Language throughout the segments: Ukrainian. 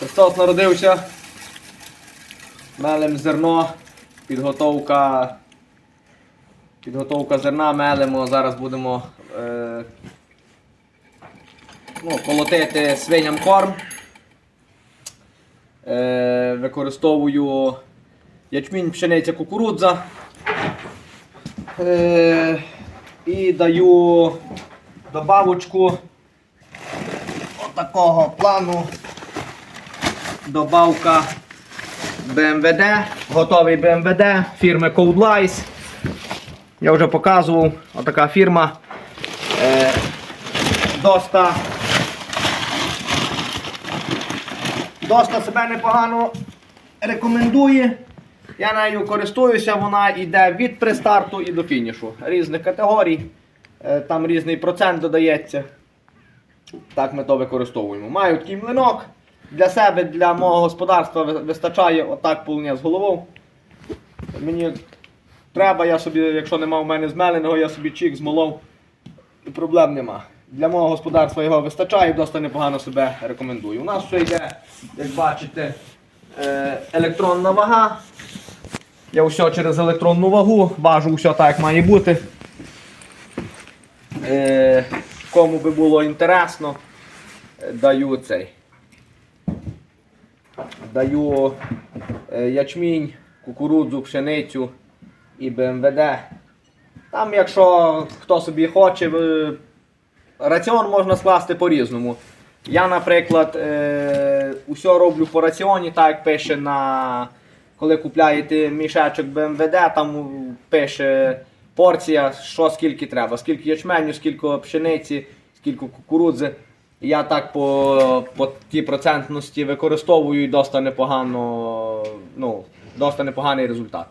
Христос народився. Мелем зерно, підготовка. Підготовка зерна мелемо. Зараз будемо е, ну, колотити свиням корм. Е, використовую ячмінь, пшениця, кукурудза. Е, і даю добавочку отакого плану. Добавка БМВД, готовий БМВД фірми Code Lice. Я вже показував, отака фірма. Е, доста, доста себе непогано рекомендує. Я нею користуюся, вона йде від пристарту і до фінішу. Різних категорій. Е, Там різний процент додається. Так ми то використовуємо. Маю такий млинок. Для себе, для мого господарства вистачає отак полуня з головою. Мені треба, я собі, якщо нема в мене змеленого, я собі чик змолов. І проблем нема. Для мого господарства його вистачає, досить непогано себе рекомендую. У нас все йде, як бачите, е, електронна вага. Я все через електронну вагу, важу все так, як має бути. Е, кому би було інтересно, е, даю цей. Даю е, ячмінь, кукурудзу, пшеницю і БМВД. Там, якщо хто собі хоче, е, раціон можна скласти по-різному. Я, наприклад, е, усе роблю по раціоні, так як пише на. Коли купляєте мішечок БМВД, там пише порція, що скільки треба, скільки ячменю, скільки пшениці, скільки кукурудзи. Я так по, по тій процентності використовую і досить непогано, ну, досить непоганий результат.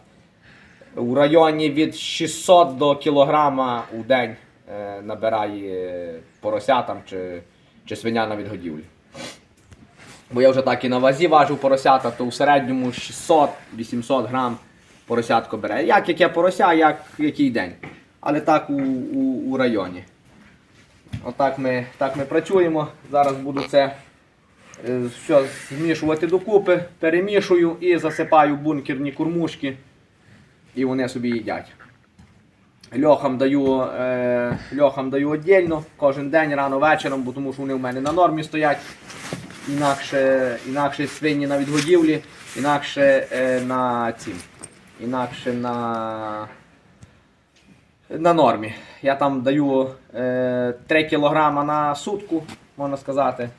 У районі від 600 до кілограма у день е, набирає порося там чи, чи свиня на відгодівлі. Бо я вже так і на вазі важив поросята, то у середньому 600-800 грам поросятко бере. Як яке порося, як який день. Але так у, у, у районі. Отак ми, так ми працюємо. Зараз буду це е, все змішувати докупи, перемішую і засипаю бункерні кормушки. І вони собі їдять. Льохам даю, е, льохам даю віддільно кожен день, рано вечором, бо тому що вони в мене на нормі стоять. Інакше, інакше свині на відгодівлі, інакше е, на цім. Інакше на, на нормі. Я там даю е, 3 кг на сутку, можна сказати,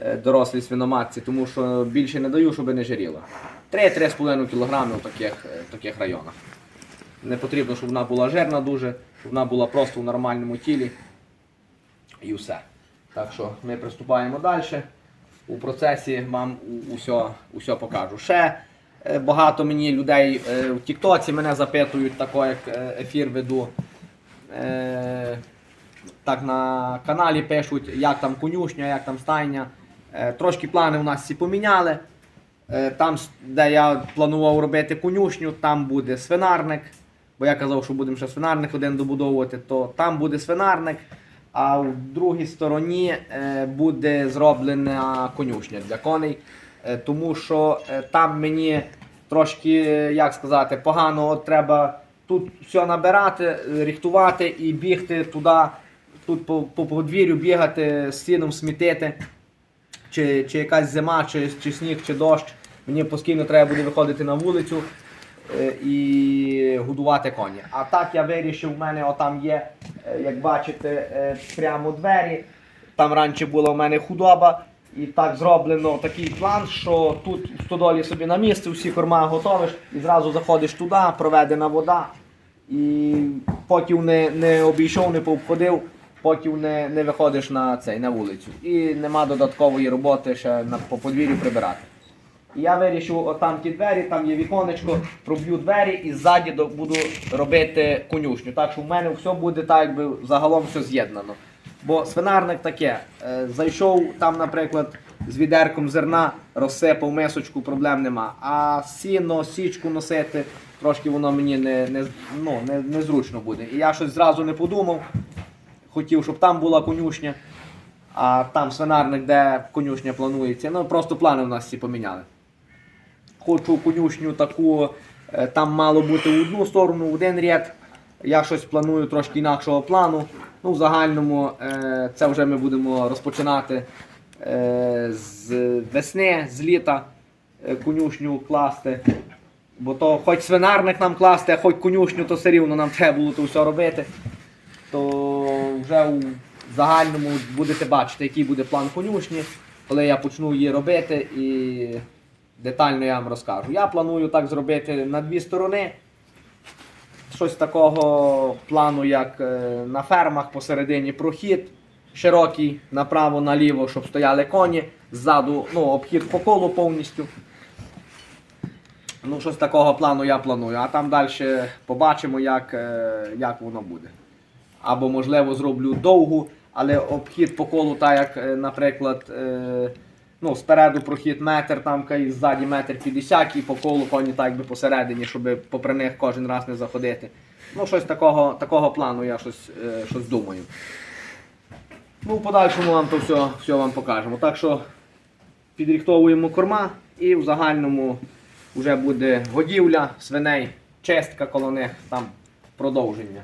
е, дорослій свиноматці, тому що більше не даю, щоб не жиріла. 3-3,5 кг в таких, е, в таких районах. Не потрібно, щоб вона була жирна дуже, щоб вона була просто в нормальному тілі. І все. Так що ми приступаємо далі. У процесі вам усе, усе покажу. Ще е, багато мені людей е, в Тіктоці мене запитують, тако як е, ефір веду. Е, так на каналі пишуть, як там конюшня, як там стайня. Е, трошки плани у нас всі поміняли. Е, Там, де я планував робити конюшню, там буде свинарник. Бо я казав, що будемо ще свинарник один добудовувати, то там буде свинарник, а в другій стороні е, буде зроблена конюшня для коней. Е, Тому що е, там мені трошки, як сказати, погано от треба тут все набирати, рихтувати і бігти туди, тут по, по подвір'ю бігати, з сіном смітити чи, чи якась зима, чи, чи сніг, чи дощ. Мені постійно треба буде виходити на вулицю е, і годувати коні. А так я вирішив, в мене отам є, е, як бачите, е, прямо двері. Там раніше була в мене худоба. І так зроблено такий план, що тут в стодолі собі на місце, всі корма готовиш, і зразу заходиш туди, проведена вода. І поки не, не обійшов, не пообходив, поки не, не виходиш на цей, на вулицю. І нема додаткової роботи ще на, по подвір'ю прибирати. І я вирішив, отам ті двері, там є віконечко, проб'ю двері і ззаді буду робити конюшню. Так що в мене все буде так, якби загалом все з'єднано. Бо свинарник таке, е, зайшов там, наприклад, з відерком зерна, розсипав мисочку, проблем нема. А сіно, січку носити, трошки воно мені не, не, ну, не, незручно буде. І я щось зразу не подумав. Хотів, щоб там була конюшня. а там свинарник, де конюшня планується. Ну просто плани в нас всі поміняли. Хочу конюшню таку, е, там мало бути в одну сторону, в один ряд. Я щось планую трошки інакшого плану. Ну, в загальному е, це вже ми будемо розпочинати е, з весни, з літа конюшню класти. Бо то хоч свинарник нам класти, а хоч конюшню, то все рівно нам треба було то все робити. То вже у загальному будете бачити, який буде план конюшні, коли я почну її робити і детально я вам розкажу. Я планую так зробити на дві сторони. Щось такого плану, як е, на фермах посередині прохід широкий направо-наліво, щоб стояли коні, ззаду ну, обхід по колу повністю. Ну, щось такого плану я планую, а там далі побачимо, як, е, як воно буде. Або, можливо, зроблю довгу, але обхід по колу, так як, е, наприклад, е, ну, спереду прохід метр, там і ззаді метр 50 і по колу коні так якби посередині, щоб попри них кожен раз не заходити. Ну, щось такого, такого плану я щось, щось думаю. Ну, в подальшому вам то все, все вам покажемо. Так що підрихтовуємо корма і в загальному вже буде годівля свиней, чистка коло них, там продовження.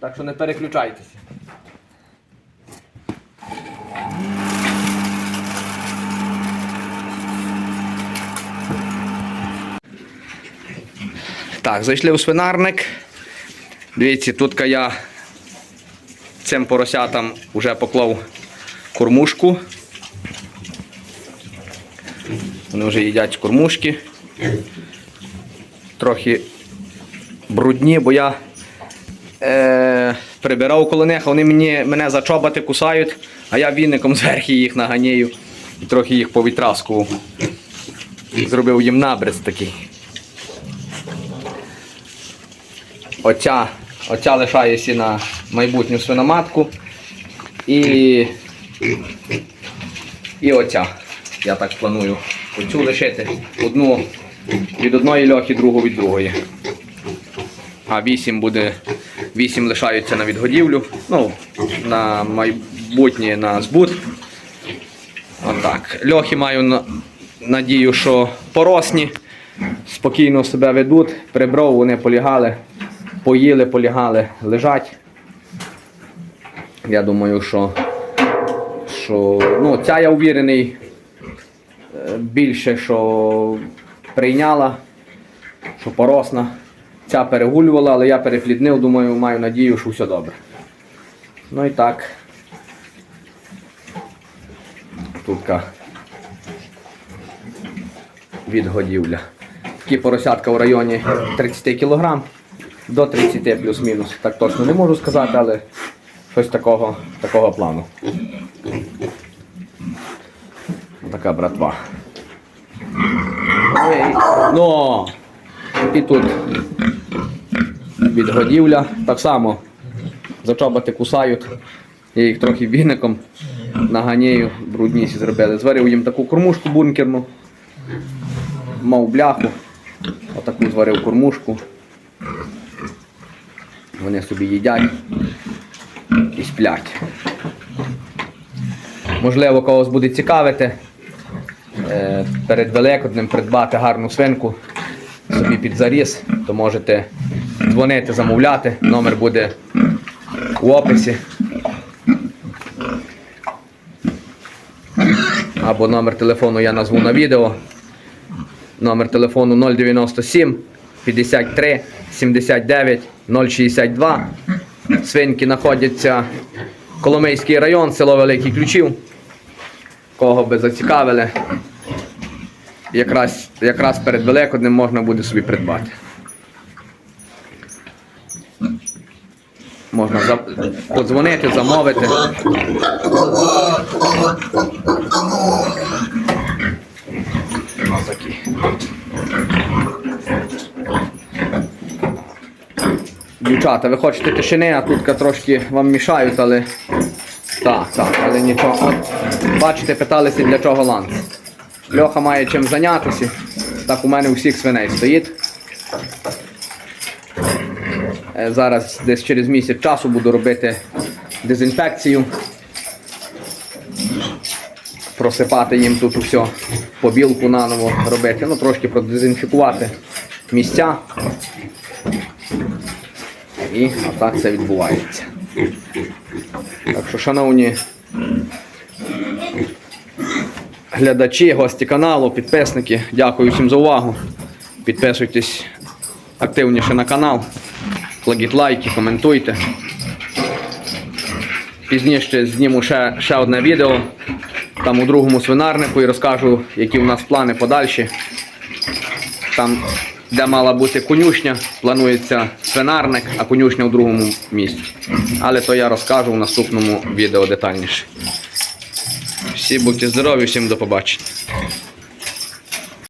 Так що не переключайтеся. Так, зайшли у свинарник. Дивіться, тут я цим поросятам вже поклав кормушку. Вони вже їдять кормушки. Трохи брудні, бо я е, прибирав коло них, вони мені, мене за чоботи кусають, а я віником зверху їх наганяю і трохи їх повітраскував. Зробив їм набрез такий. Оця, оця лишається на майбутню свиноматку. І, і оця. Я так планую оцю лишити одну від одної льохи, другу від другої. А вісім буде. Вісім лишаються на відгодівлю. Ну, на майбутнє на збут. Отак. Льохи маю на- надію, що поросні, спокійно себе ведуть. Прибров, вони полягали, поїли, полягали, лежать. Я думаю, що, що ну, ця я увірений е, більше, що прийняла, що поросна. Ця перегулювала, але я перепліднив, думаю, маю надію, що все добре. Ну і так. Тутка відгодівля. Такі поросятка в районі 30 кг до 30 плюс-мінус. Так точно не можу сказати, але щось такого, такого плану. Така братва. Ну, і тут відгодівля. Так само за чоботи кусають. Я їх трохи віником наганяю, брудніші зробили. Зварив їм таку кормушку бункерну. Мав бляху. Отаку зварив кормушку. Вони собі їдять і сплять. Можливо, когось буде цікавити. Е, Перед Великоднем придбати гарну свинку собі під заріз, то можете дзвонити, замовляти. Номер буде у описі. Або номер телефону я назву на відео. Номер телефону 097 53 79 062. Свинки знаходяться Коломийський район, село Великий Ключів. Кого би зацікавили, якраз, якраз перед Великоднем можна буде собі придбати. Можна за... подзвонити, замовити. Дівчата, ви хочете тишини, а тут трошки вам мішають, але. Так, так, але нічого. От, бачите, питалися для чого ланц. Льоха має чим зайнятися. Так у мене у всіх свиней стоїть. Е, Зараз десь через місяць часу буду робити дезінфекцію. просипати їм тут все, побілку наново робити, ну трошки продезінфікувати місця. І отак це відбувається. Так що, шановні глядачі, гості каналу, підписники, дякую всім за увагу. Підписуйтесь активніше на канал, кладіть лайки, коментуйте. Пізніше зніму ще, ще одне відео там у другому свинарнику і розкажу, які у нас плани подальші. Там, де мала бути конюшня, планується свинарник, а конюшня у другому місці. Але то я розкажу в наступному відео детальніше. Всі будьте здорові, всім до побачення.